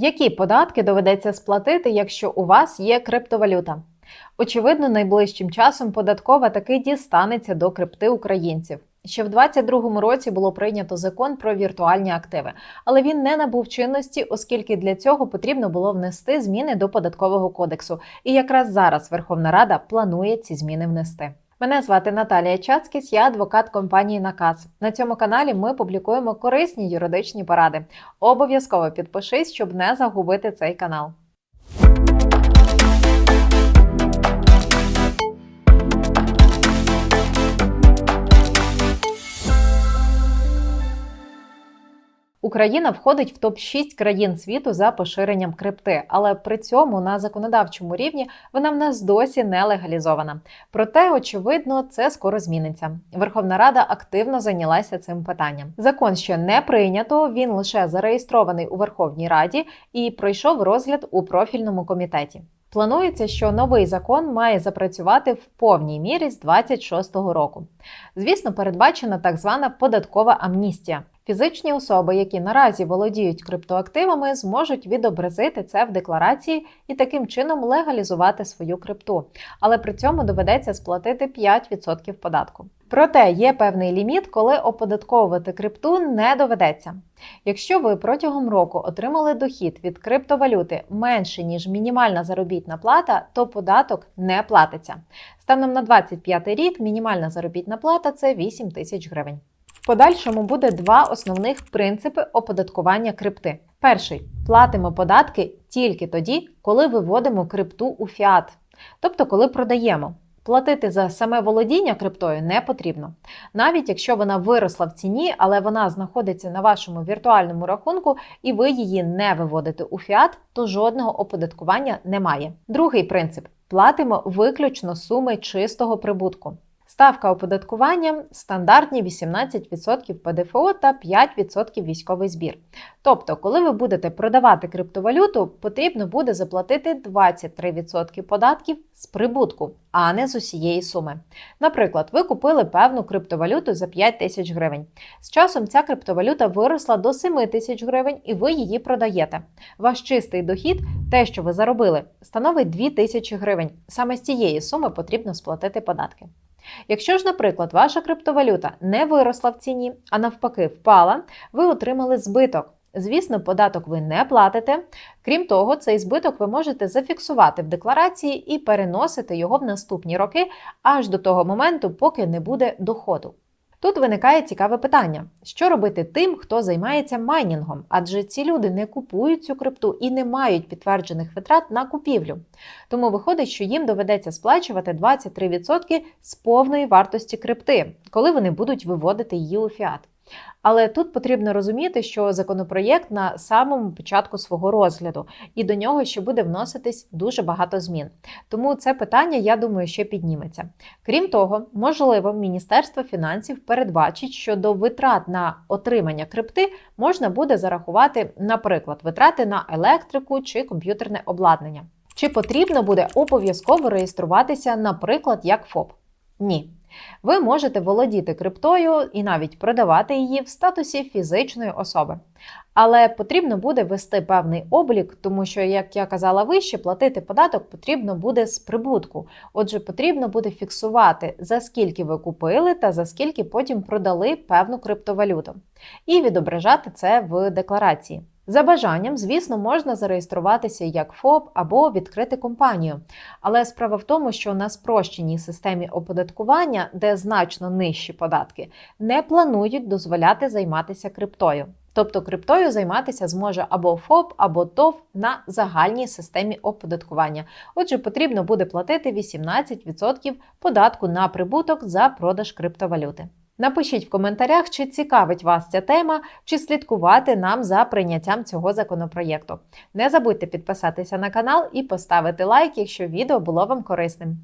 Які податки доведеться сплатити, якщо у вас є криптовалюта? Очевидно, найближчим часом податкова таки дістанеться до крипти українців. Ще в 2022 році було прийнято закон про віртуальні активи, але він не набув чинності, оскільки для цього потрібно було внести зміни до податкового кодексу. І якраз зараз Верховна Рада планує ці зміни внести. Мене звати Наталія Чацкіс, я адвокат компанії Наказ. На цьому каналі ми публікуємо корисні юридичні поради. Обов'язково підпишись, щоб не загубити цей канал. Україна входить в топ 6 країн світу за поширенням крипти, але при цьому на законодавчому рівні вона в нас досі не легалізована. Проте, очевидно, це скоро зміниться. Верховна Рада активно зайнялася цим питанням. Закон ще не прийнято, він лише зареєстрований у Верховній Раді і пройшов розгляд у профільному комітеті. Планується, що новий закон має запрацювати в повній мірі з 26-го року. Звісно, передбачена так звана податкова амністія. Фізичні особи, які наразі володіють криптоактивами, зможуть відобразити це в декларації і таким чином легалізувати свою крипту, але при цьому доведеться сплатити 5% податку. Проте є певний ліміт, коли оподатковувати крипту не доведеться. Якщо ви протягом року отримали дохід від криптовалюти менше ніж мінімальна заробітна плата, то податок не платиться. Станом на 25 рік мінімальна заробітна плата це 8 тисяч гривень. Подальшому буде два основних принципи оподаткування крипти. Перший платимо податки тільки тоді, коли виводимо крипту у фіат, тобто коли продаємо. Платити за саме володіння криптою не потрібно. Навіть якщо вона виросла в ціні, але вона знаходиться на вашому віртуальному рахунку і ви її не виводите у фіат, то жодного оподаткування немає. Другий принцип платимо виключно суми чистого прибутку. Ставка оподаткування стандартні 18% ПДФО та 5% військовий збір. Тобто, коли ви будете продавати криптовалюту, потрібно буде заплатити 23% податків з прибутку, а не з усієї суми. Наприклад, ви купили певну криптовалюту за 5 тисяч гривень. З часом ця криптовалюта виросла до 7 тисяч гривень і ви її продаєте. Ваш чистий дохід, те, що ви заробили, становить 2 тисячі гривень. Саме з цієї суми потрібно сплатити податки. Якщо ж, наприклад, ваша криптовалюта не виросла в ціні, а навпаки впала, ви отримали збиток. Звісно, податок ви не платите. Крім того, цей збиток ви можете зафіксувати в декларації і переносити його в наступні роки аж до того моменту, поки не буде доходу. Тут виникає цікаве питання: що робити тим, хто займається майнінгом, адже ці люди не купують цю крипту і не мають підтверджених витрат на купівлю. Тому виходить, що їм доведеться сплачувати 23% з повної вартості крипти, коли вони будуть виводити її у фіат. Але тут потрібно розуміти, що законопроєкт на самому початку свого розгляду, і до нього ще буде вноситись дуже багато змін. Тому це питання, я думаю, ще підніметься. Крім того, можливо, Міністерство фінансів передбачить, що до витрат на отримання крипти можна буде зарахувати, наприклад, витрати на електрику чи комп'ютерне обладнання. Чи потрібно буде обов'язково реєструватися, наприклад, як ФОП? Ні. Ви можете володіти криптою і навіть продавати її в статусі фізичної особи. Але потрібно буде вести певний облік, тому що, як я казала вище, платити податок потрібно буде з прибутку. Отже, потрібно буде фіксувати, за скільки ви купили та за скільки потім продали певну криптовалюту, і відображати це в декларації. За бажанням, звісно, можна зареєструватися як ФОП або відкрити компанію. Але справа в тому, що на спрощеній системі оподаткування, де значно нижчі податки, не планують дозволяти займатися криптою. Тобто криптою займатися зможе або ФОП, або ТОВ на загальній системі оподаткування. Отже, потрібно буде платити 18% податку на прибуток за продаж криптовалюти. Напишіть в коментарях, чи цікавить вас ця тема, чи слідкувати нам за прийняттям цього законопроєкту. Не забудьте підписатися на канал і поставити лайк, якщо відео було вам корисним.